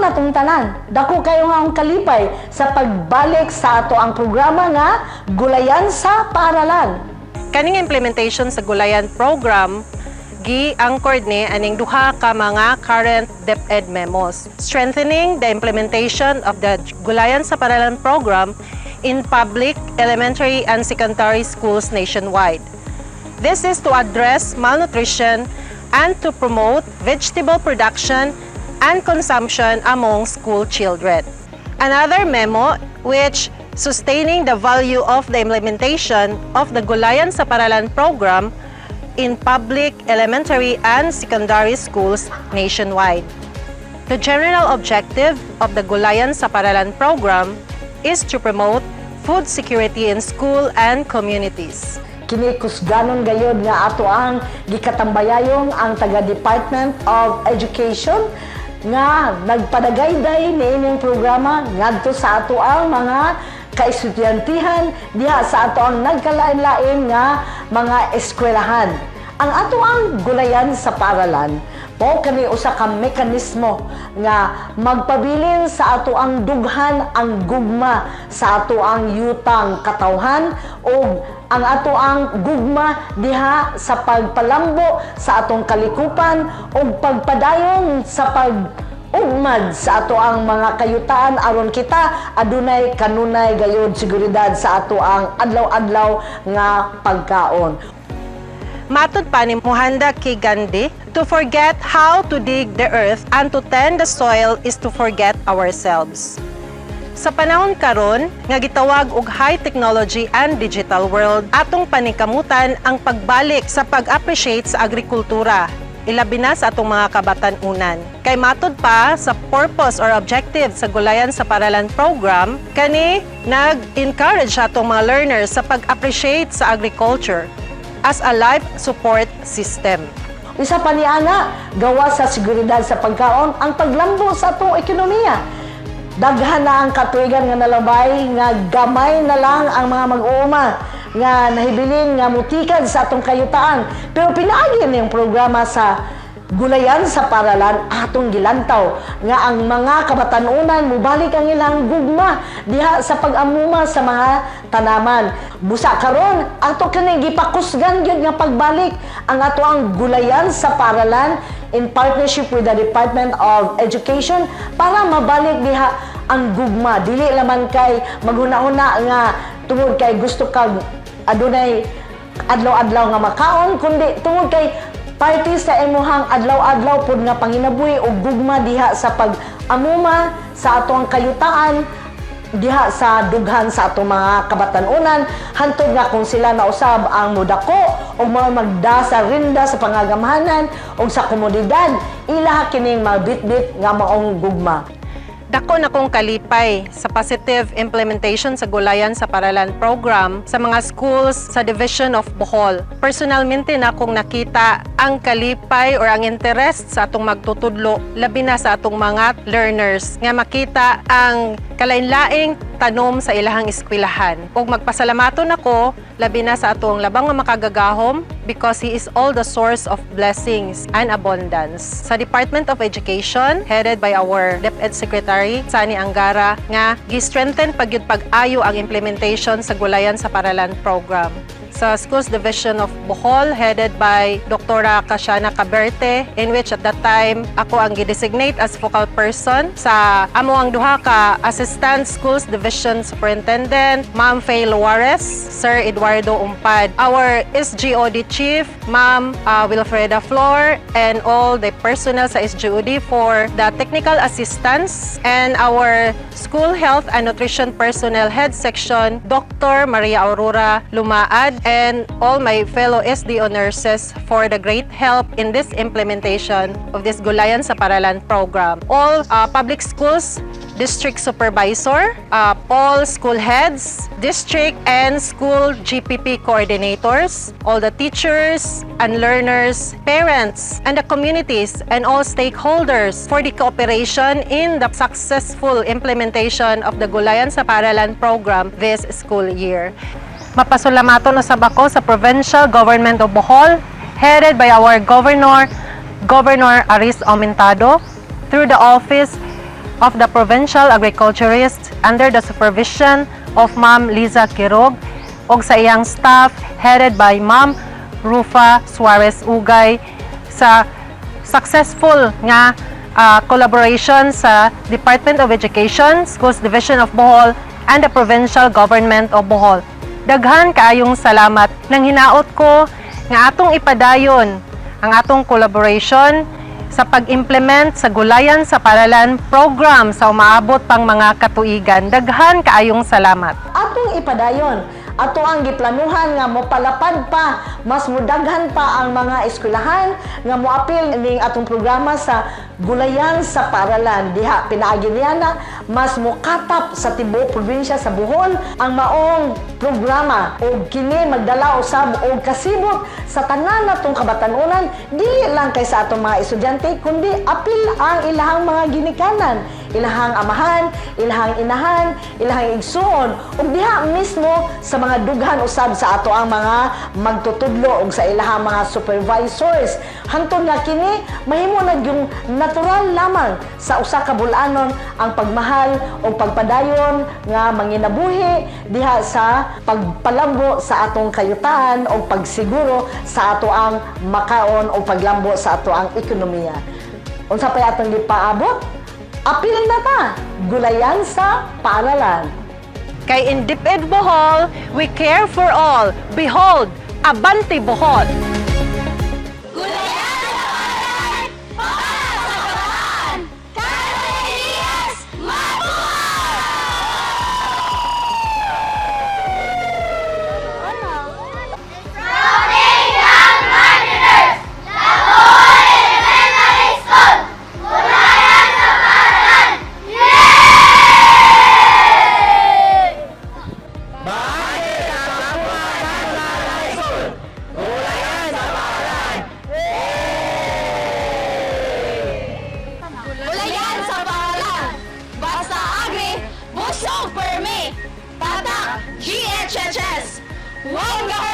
adlaw natong tanan. Dako kayo nga ang kalipay sa pagbalik sa ato ang programa nga Gulayan sa Paaralan. Kaning implementation sa Gulayan program gi-anchored ni aning duha ka mga current DepEd memos, strengthening the implementation of the Gulayan sa Paaralan program in public, elementary, and secondary schools nationwide. This is to address malnutrition and to promote vegetable production and consumption among school children. Another memo which sustaining the value of the implementation of the Gulayan sa Paralan program in public, elementary, and secondary schools nationwide. The general objective of the Gulayan sa Paralan program is to promote food security in school and communities. Kini kusganon gayod nga ato ang gikatambayayong ang taga Department of Education nga nagpadagayday ni ining programa ngadto sa ato ang mga kaestudyantihan diha sa ato ang nagkalain-lain nga mga eskwelahan. Ang ato ang gulayan sa paralan mo kani usa ka mekanismo nga magpabilin sa ato ang dughan ang gugma sa ato ang yutang katawhan o ang ato ang gugma diha sa pagpalambo sa atong kalikupan o pagpadayon sa pag ugmad sa ato ang mga kayutaan aron kita adunay kanunay gayod seguridad sa ato ang adlaw-adlaw nga pagkaon. Matod pa ni Muhanda K. Gandhi, to forget how to dig the earth and to tend the soil is to forget ourselves. Sa panahon karon nga gitawag og high technology and digital world, atong paningkamutan ang pagbalik sa pag-appreciate sa agrikultura. Ilabi na sa atong mga kabatan-unan. Kay matod pa sa purpose or objective sa Gulayan sa Paralan program, kani nag-encourage atong mga learners sa pag-appreciate sa agriculture as a life support system. Isa pa ni ana, gawa sa seguridad sa pagkaon ang paglambo sa atong ekonomiya. Daghan na ang katuigan nga nalabay nga gamay na lang ang mga mag-uuma nga nahibilin nga mutikan sa atong kayutaan. Pero pinaagi niyang programa sa gulayan sa paralan atong gilantaw nga ang mga kabatanunan mubalik ang ilang gugma diha sa pag-amuma sa mga tanaman busa karon ato kini gipakusgan gyud nga pagbalik ang ato ang gulayan sa paralan in partnership with the Department of Education para mabalik diha ang gugma. Dili laman kay maghuna-huna nga tungod kay gusto kag adunay adlaw-adlaw nga makaon kundi tungod kay party sa imuhang adlaw-adlaw pud nga panginabuhi ug gugma diha sa pag-amuma sa atong kayutaan diha sa dughan sa atong mga kabatanunan hantod nga kung sila na usab ang mudako o mga magda sa rinda sa pangagamhanan o sa komunidad ila kining mabitbit nga maong gugma Dako na kong kalipay sa positive implementation sa Gulayan sa Paralan program sa mga schools sa Division of Bohol. Personalmente na kong nakita ang kalipay or ang interest sa atong magtutudlo, labi na sa atong mga learners, nga makita ang kalain-laing tanom sa ilahang eskwelahan. Ug magpasalamaton ako labi na sa atong labang nga makagagahom because he is all the source of blessings and abundance. Sa Department of Education, headed by our DepEd Secretary, Sani Angara, nga gi-strengthen pagyud pag-ayo ang implementation sa Gulayan sa Paralan program sa Schools Division of Bohol headed by Dr. Kashana Caberte in which at that time ako ang gi-designate as focal person sa amo ang duha ka Assistant Schools Division Superintendent Ma'am Faye Luares, Sir Eduardo Umpad, our SGOD Chief Ma'am uh, Wilfreda Flor and all the personnel sa SGOD for the technical assistance and our School Health and Nutrition Personnel Head Section Dr. Maria Aurora Lumaad and all my fellow SDO nurses for the great help in this implementation of this Gulayan sa Paralan program. All uh, public schools, district supervisor, uh, all school heads, district and school GPP coordinators, all the teachers and learners, parents, and the communities and all stakeholders for the cooperation in the successful implementation of the Gulayan sa Paralan program this school year. Mapasulamato na sab ako sa Provincial Government of Bohol, headed by our Governor, Governor Aris Aumentado, through the office of the provincial agriculturists under the supervision of Ma'am Liza Quirog ug sa iyang staff headed by Ma'am Rufa Suarez Ugay sa successful nga ah, collaboration sa Department of Education, Schools Division of Bohol, and the Provincial Government of Bohol. Daghan kaayong salamat nang hinaot ko nga atong ipadayon ang atong collaboration sa pag-implement sa Gulayan sa Paralan program sa umaabot pang mga katuigan. Daghan kaayong salamat. atong ipadayon ato ang giplanuhan nga mopalapad pa mas mudaghan pa ang mga eskwelahan nga moapil ning atong programa sa gulayan sa paralan. Diha pinaagi niya na mas mokatap sa tibuok probinsya sa Bohol ang maong programa. O kini magdala usab og kasibot sa tanan natong kabatanunan dili lang kay sa atong mga estudyante kundi apil ang ilahang mga ginikanan ilahang amahan, ilahang inahan, ilahang igsuon, ug diha mismo sa mga dughan usab sa ato ang mga magtutudlo ug sa ilahang mga supervisors. Hangtod nga kini mahimo na yung natural lamang sa usa ka bulanon ang pagmahal o pagpadayon nga manginabuhi diha sa pagpalambo sa atong kayutaan o pagsiguro sa ato ang makaon o paglambo sa ato ang ekonomiya. Unsa pa atong gipaabot? Apil na ta, gulayan sa paaralan. Kay in DepEd Bohol, we care for all. Behold, Abante Bohol! Wow,